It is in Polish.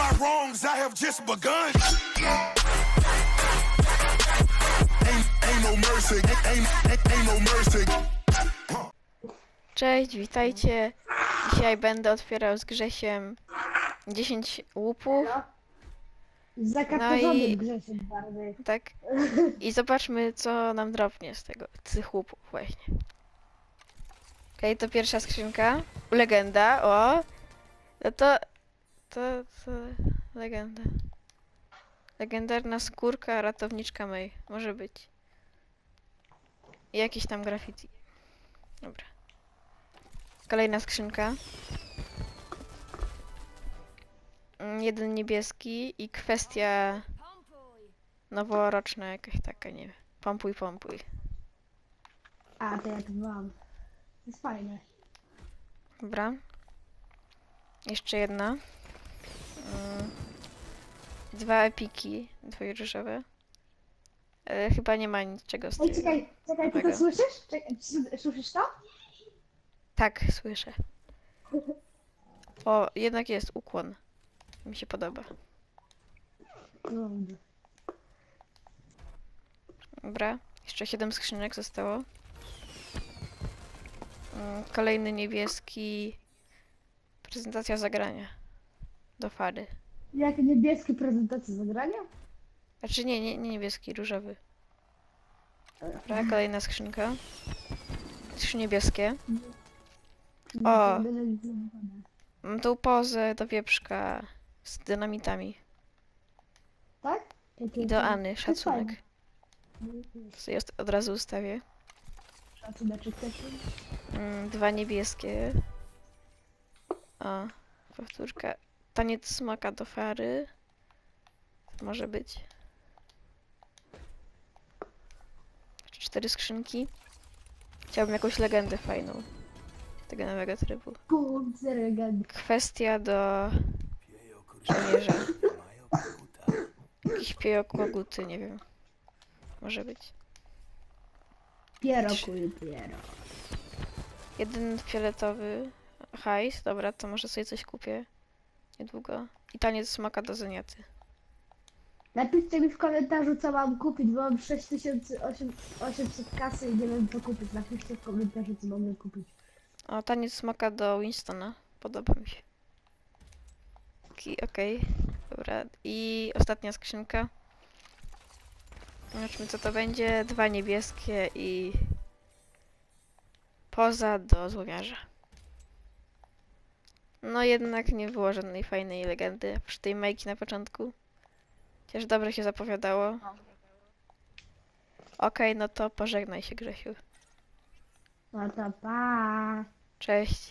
my wrongs, I have just begun. Ain't, ain't no mercy, ain't, ain't, ain't no mercy. Cześć, witajcie. Dzisiaj będę otwierał z Grzesiem 10 łupów, Zakatowanym No i- Grzesiem bardziej. tak? I zobaczmy, co nam drobnie z tego, z tych łupów właśnie. Okej, to pierwsza skrzynka. Legenda, o! No to, to, to, legenda. Legendarna skórka ratowniczka May. Może być. I jakieś tam graffiti. Dobra. Kolejna skrzynka. Mm, Jeden niebieski i kwestia noworoczna jakaś taka, nie wiem. Pompuj, pompuj. A, to ja to mam. To jest fajne. Dobra. Jeszcze jedna. Mm. Dwa epiki, dwoje różowe. E, chyba nie ma niczego z Ej, tego. czekaj, czekaj, ty to słyszysz? Czekaj, słyszysz to? Tak, słyszę. O, jednak jest ukłon. Mi się podoba. Dobra, jeszcze 7 skrzynek zostało. Mm, Kolejny niebieski. Prezentacja zagrania. Do fary. Jak niebieskie prezentacje zagrania? Znaczy nie, nie, nie niebieski, różowy. Dobra, kolejna skrzynka. Trzy niebieskie. O. Mam tą pozę do wieprzka z dynamitami. Tak? I doAny, szacunek. Sobie jest- od razu ustawię. Szacuneczek też. Mm, Dwa niebieskie. O, powtórka. Taniec smaka do fary. To może być. Jeszcze Cztery skrzynki. Chciałbym jakąś legendę fajną. Tego nowego trybu. Kwestia do żołnierza. Jakiś piejokoguty, nie wiem. Może być. Piero, kuj, piero. Jeden fioletowy hajs, dobra, to może sobie coś kupię niedługo. I taniec smaka do zeniaty. Napiszcie mi w komentarzu, co mam kupić, bo mam 6800 kasy i nie wiem, co kupić. Napiszcie w komentarzu, co mogę kupić. O, taniec smaka do Winstona. Podoba mi się. Okej. Dobra. I ostatnia skrzynka. Zobaczmy co to będzie. Dwa niebieskie i poza do złomiarza. No jednak nie było żadnej fajnej legendy przy tej majki na początku. Chociaż dobrze się zapowiadało. Okej, no to pożegnaj się Grzesiu. No to pa. Cześć.